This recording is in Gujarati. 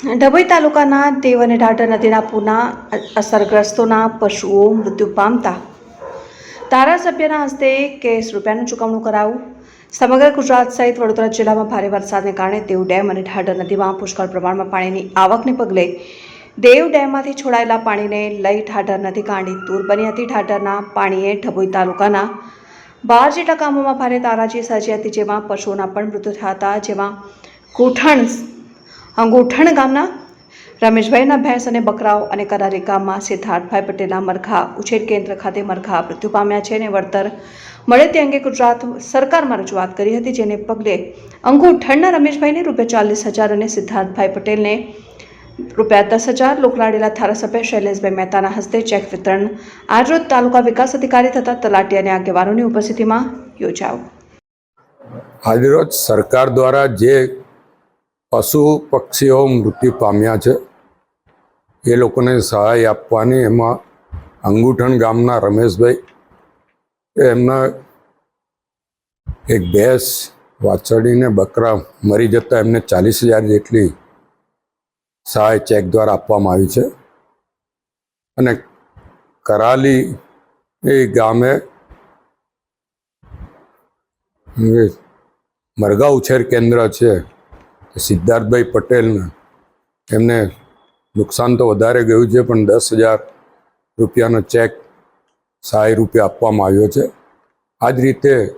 ડભોઈ તાલુકાના દેવ અને ઢાઢર નદીના પૂરના અસરગ્રસ્તોના પશુઓ મૃત્યુ પામતા. ધારાસભ્યના હસ્તે કેસ રૂપિયાનું ચૂકવણું કરાવું સમગ્ર ગુજરાત સહિત વડોદરા જિલ્લામાં ભારે વરસાદને કારણે દેવ ડેમ અને ઢાઢર નદીમાં પુષ્કળ પ્રમાણમાં પાણીની આવકને પગલે દેવ ડેમમાંથી છોડાયેલા પાણીને લઈ ઢાઢર નદી કાંડી દૂર બની હતી. ઢાઢરના પાણીએ ડભોઈ તાલુકાના બાર જેટલા ગામોમાં ભારે તારાજી સર્જી હતી, જેમાં પશુઓના પણ મૃત્યુ થયા હતા, જેમાં ગોઠણ અંગુઠણ ગામના રમેશભાઈના ભેંસ અને બકરાઓ અને કરારી ગામમાં સિદ્ધાર્થભાઈ પટેલના મરઘા ઉછેર કેન્દ્ર ખાતે મરઘા મૃત્યુ પામ્યા છે અને વળતર મળે તે અંગે ગુજરાત સરકારમાં રજૂઆત કરી હતી, જેને પગલે અંગુઠણના રમેશભાઈને રૂપિયા ચાલીસ હજાર અને સિદ્ધાર્થભાઈ પટેલને રૂપિયા દસ હજાર લોકલાડેલા ધારાસભ્ય શૈલેષભાઈ મહેતાના હસ્તે ચેક વિતરણ આજરોજ તાલુકા વિકાસ અધિકારી તથા તલાટી અને આગેવાનોની ઉપસ્થિતિમાં યોજાયું. આજરોજ સરકાર દ્વારા જે પશુ પક્ષીઓ મૃત્યુ પામ્યા છે. એ લોકોને સહાય આપવાની એમાં અંગુઠણ ગામના રમેશભાઈ, એમના એક ભેંસ વાછડીને બકરા મરી જતાં એમને ચાલીસ હજાર જેટલી સહાય ચેક દ્વારા આપવામાં આવી છે. અને કરાલી એ ગામે મરઘા ઉછેર કેન્દ્ર છે. સિદ્ધાર્થભાઈ પટેલને. એમને નુકસાન તો વધારે ગયું છે, પણ દસ હજાર રૂપિયાનો ચેક સહાય રૂપે આપવામાં આવ્યો છે. આ જ રીતે